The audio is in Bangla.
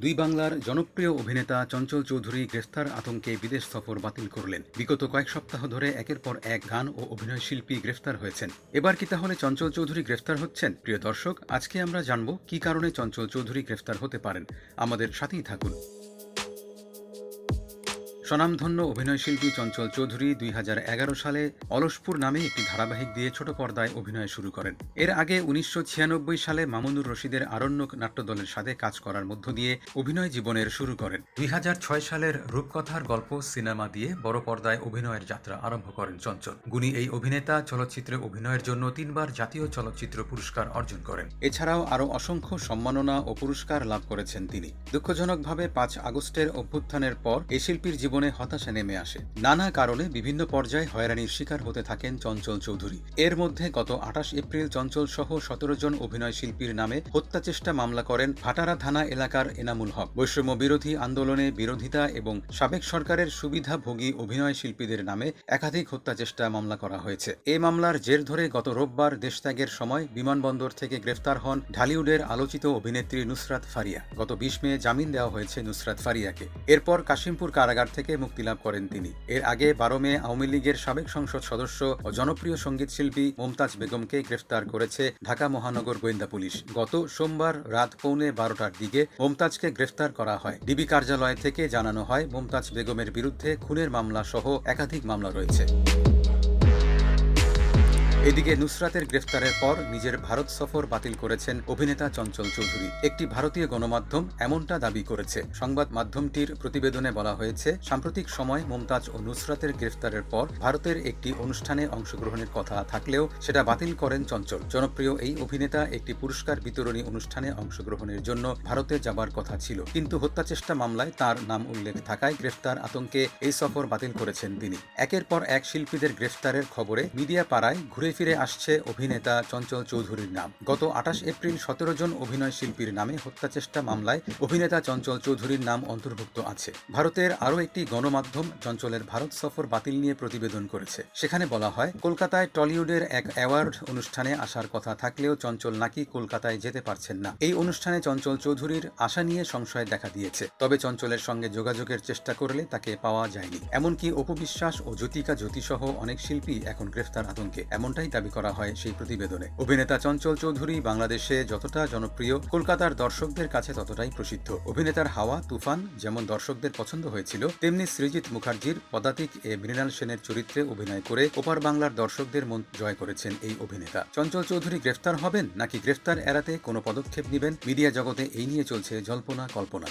দুই বাংলার জনপ্রিয় অভিনেতা চঞ্চল চৌধুরী গ্রেফতার আতঙ্কে বিদেশ সফর বাতিল করলেন। বিগত কয়েক সপ্তাহ ধরে একের পর এক গান ও অভিনয় শিল্পী গ্রেফতার হয়েছেন। এবার কি তাহলে চঞ্চল চৌধুরী গ্রেফতার হচ্ছেন? প্রিয় দর্শক, আজকে আমরা জানব কি কারণে চঞ্চল চৌধুরী গ্রেফতার হতে পারেন। আমাদের সাথেই থাকুন। স্বনামধন্য অভিনয়শিল্পী চঞ্চল চৌধুরী দুই হাজার এগারো সালে অলসপুর নামে একটি ধারাবাহিক দিয়ে ছোট পর্দায় অভিনয় শুরু করেন। এর আগে উনিশশো সালে মামুনুর রশিদের আরণ্যক নাট্যদলের সাথে কাজ করার মধ্য দিয়ে অভিনয় জীবনের শুরু করেন। দুই সালের রূপকথার গল্প, সিনেমা দিয়ে বড় পর্দায় অভিনয়ের যাত্রা আরম্ভ করেন চঞ্চল। গুণী এই অভিনেতা চলচ্চিত্রে অভিনয়ের জন্য তিনবার জাতীয় চলচ্চিত্র পুরস্কার অর্জন করেন। এছাড়াও আরও অসংখ্য সম্মাননা ও পুরস্কার লাভ করেছেন তিনি। দুঃখজনকভাবে পাঁচ আগস্টের অভ্যুত্থানের পর এই শিল্পীর জীবনে হতাশা নেমে আসে। নানা কারণে বিভিন্ন পর্যায়ে হয়রানির শিকার হতে থাকেন চঞ্চল চৌধুরী। এর মধ্যে গত আঠাশ এপ্রিল চঞ্চল সহ সতেরো জন অভিনয় শিল্পীর নামে হত্যা চেষ্টা মামলা করেন ভাটারা থানা এলাকার এনামুল হক। বৈষম্য বিরোধী আন্দোলনে বিরোধিতা এবং সাবেক সরকারের সুবিধাভোগী অভিনয় শিল্পীদের নামে একাধিক হত্যা চেষ্টা মামলা করা হয়েছে। এই মামলার জের ধরে গত রোববার দেশত্যাগের সময় বিমানবন্দর থেকে গ্রেফতার হন ঢালিউডের আলোচিত অভিনেত্রী নুসরাত ফারিয়া। গত বিশ মে জামিন দেওয়া হয়েছে নুসরাত ফারিয়াকে। এরপর কাশিমপুর কারাগার থেকে মুক্তি লাভ করেন তিনি। এর আগে বারো মে আওয়ামী লীগের সাবেক সংসদ সদস্য ও জনপ্রিয় সংগীত শিল্পী মমতাজ বেগমকে গ্রেফতার করেছে ঢাকা মহানগর গোয়েন্দা পুলিশ। গত সোমবার রাত পৌনে বারোটার দিকে মমতাজকে গ্রেফতার করা হয়। ডিবি কার্যালয় থেকে জানানো হয়, মমতাজ বেগমের বিরুদ্ধে খুনের মামলা সহ একাধিক মামলা রয়েছে। এদিকে নুসরাতের গ্রেফতারের পর নিজের ভারত সফর বাতিল করেছেন অভিনেতা চঞ্চল চৌধুরী। একটি ভারতীয় গণমাধ্যম এমনটা দাবি করেছে। সংবাদ মাধ্যমটির প্রতিবেদনে বলা হয়েছে, সাম্প্রতিক সময় মমতাজ ও নুসরাতের গ্রেফতারের পর ভারতের একটি অনুষ্ঠানে অংশগ্রহণের কথা থাকলেও সেটা বাতিল করেন চঞ্চল। জনপ্রিয় এই অভিনেতা একটি পুরস্কার বিতরণী অনুষ্ঠানে অংশগ্রহণের জন্য ভারতে যাবার কথা ছিল। কিন্তু হত্যা চেষ্টা মামলায় তার নাম উল্লেখ থাকায় গ্রেফতার আতঙ্কে এই সফর বাতিল করেছেন তিনি। একের পর এক শিল্পীদের গ্রেফতারের খবরে মিডিয়া পাড়ায় ঘুরে ফিরে আসছে অভিনেতা চঞ্চল চৌধুরীর নাম। গত আঠাশ এপ্রিল সতেরো জন অভিনয় শিল্পীর নামে হত্যা চেষ্টা মামলায় অভিনেতা চঞ্চল চৌধুরীর নাম অন্তর্ভুক্ত আছে। ভারতের আরও একটি গণমাধ্যম চঞ্চলের ভারত সফর বাতিল নিয়ে প্রতিবেদন করেছে। সেখানে বলা হয়, কলকাতায় টলিউডের এক অ্যাওয়ার্ড অনুষ্ঠানে আসার কথা থাকলেও চঞ্চল নাকি কলকাতায় যেতে পারছেন না। এই অনুষ্ঠানে চঞ্চল চৌধুরীর আশা নিয়ে সংশয় দেখা দিয়েছে। তবে চঞ্চলের সঙ্গে যোগাযোগের চেষ্টা করলে তাকে পাওয়া যায়নি। এমনকি অপবিশ্বাস ও জ্যোতিকা জ্যোতিসহ অনেক শিল্পী এখন গ্রেফতার আতঙ্কে। এমনটাই দাবি করা হয় সেই প্রতিবেদনে। অভিনেতা চঞ্চল চৌধুরী বাংলাদেশে যতটা জনপ্রিয়, কলকাতার দর্শকদের কাছে ততটাই প্রসিদ্ধ। অভিনেতার হাওয়া, তুফান যেমন দর্শকদের পছন্দ হয়েছিল, তেমনি সৃজিত মুখার্জির পদাতিক এ মৃণাল সেনের চরিত্রে অভিনয় করে ওপার বাংলার দর্শকদের মন জয় করেছেন এই অভিনেতা। চঞ্চল চৌধুরী গ্রেফতার হবেন নাকি গ্রেফতার এড়াতে কোনো পদক্ষেপ নেবেন? মিডিয়া জগতে এই নিয়ে চলছে জল্পনা কল্পনা